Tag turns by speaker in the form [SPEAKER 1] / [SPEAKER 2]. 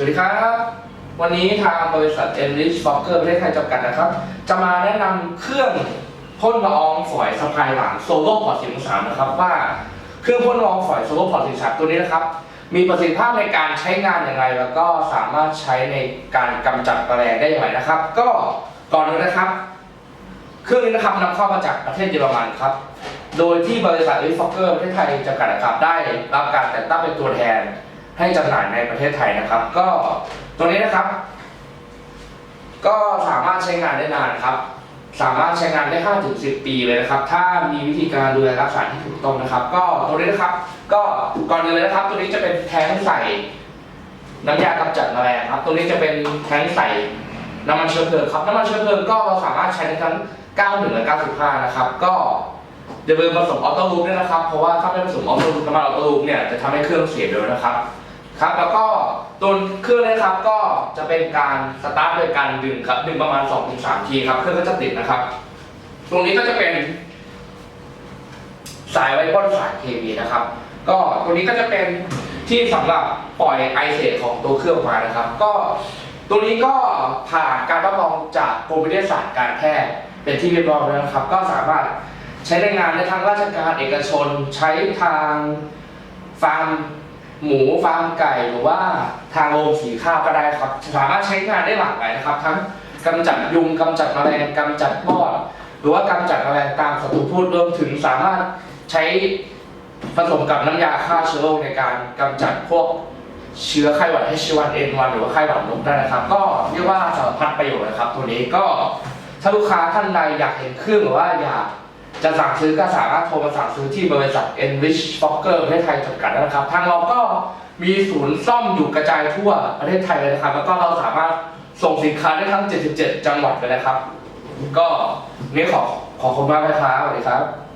[SPEAKER 1] สวัสดีครับ วันนี้ทางบริษัท Enrich Fokker ประเทศไทยจำกัดนะครับ จะมาแนะนำเครื่องพ่นละอองฝอยสะพายหลังโซโล่พอร์ตสิงสามนะครับว่าเครื่องพ่นละอองฝอยโซโล่พอร์ตสิงสามตัวนี้นะครับ มีประสิทธิภาพในการใช้งานอย่างไร แล้วก็สามารถใช้ในการกำจัดแมลงได้อย่างไรนะครับ ก็ก่อนอื่นนะครับ เครื่องนี้นะครับนำเข้ามาจากประเทศเยอรมันครับ โดยที่บริษัทลิฟอกเกอร์ประเทศไทยจำกัดนะครับได้รับการแต่งตั้งเป็นตัวแทน ให้จำหน่ายในประเทศไทยนะครับ ก็ตัวนี้นะครับ ก็สามารถใช้งานได้นานครับ สามารถใช้งานได้5ถึง10 ปีเลยนะครับ ถ้ามีวิธีการดูแลรักษาที่ถูกต้องนะครับ ก็ตัวนี้นะครับ ก็ก่อนอื่นเลยนะครับ ตัวนี้จะเป็นแท้งใส่น้ำยากำจัดแมลงครับ ตัวนี้จะเป็นแท้งใส่น้ำมันเชื้อเพลิงครับ น้ำมันเชื้อเพลิงก็เราสามารถใช้ได้ทั้ง91และ95 นะครับ ก็อย่าลืมผสมออโต้ลูปด้วยนะครับ เพราะว่าถ้าไม่ผสมออโต้ลูปน้ำมันออโต้ลูปเนี่ยจะทำให้เครื่องเสียเร็วนะครับ ครับแล้วก็ตัวเครื่องนี้ครับก็จะเป็นการสตาร์ทโดยการดึงครับดึงประมาณ2-3ทีครับเครื่องก็จะติดนะครับ ตรงนี้ก็จะเป็น สายไวพ่นสายเคมีนะครับ ก็ตัวนี้ก็จะเป็นที่สำหรับปล่อยไอเศษของตัวเครื่องมานะครับ ก็ตัวนี้ก็ผ่านการรับรองจากกรมวิทยาศาสตร์การแพทย์เป็นที่เรียบร้อยแล้วนะครับ ก็สามารถใช้ในงานในทางราชการเอกชน ใช้ทางฟาร์ม หมูฟาร์มไก่หรือว่าทางโรงสีข้าวก็ได้ครับ สามารถใช้งานได้หลากหลายนะครับ ทั้งกำจัดยุงกำจัดแมลงกำจัดมอดหรือว่ากำจัดแมลงตามศัตรูพืชรวมถึงสามารถใช้ผสมกับน้ำยาฆ่าเชื้อโรคในการกำจัดพวกเชื้อไข้หวัด H1N1 หรือว่าไข้หวัดนกได้นะครับ ก็เรียกว่าสารพัดประโยชน์นะครับ ตัวนี้ก็ถ้าลูกค้าท่านใดอยากเห็นเครื่องหรือว่าอยาก จะสั่งซื้อก็สามารถโทรมาสั่งซื้อที่บริษัท Enrich Fokker ประเทศไทยจำกัดได้นะครับ ทางเราก็มีศูนย์ซ่อมอยู่กระจายทั่วประเทศไทยเลยนะครับ แล้วก็เราสามารถส่งสินค้าได้ทั้ง 77 จังหวัดเลยนะครับ ก็นี่ขอขอบคุณมากนะครับสวัสดีครับ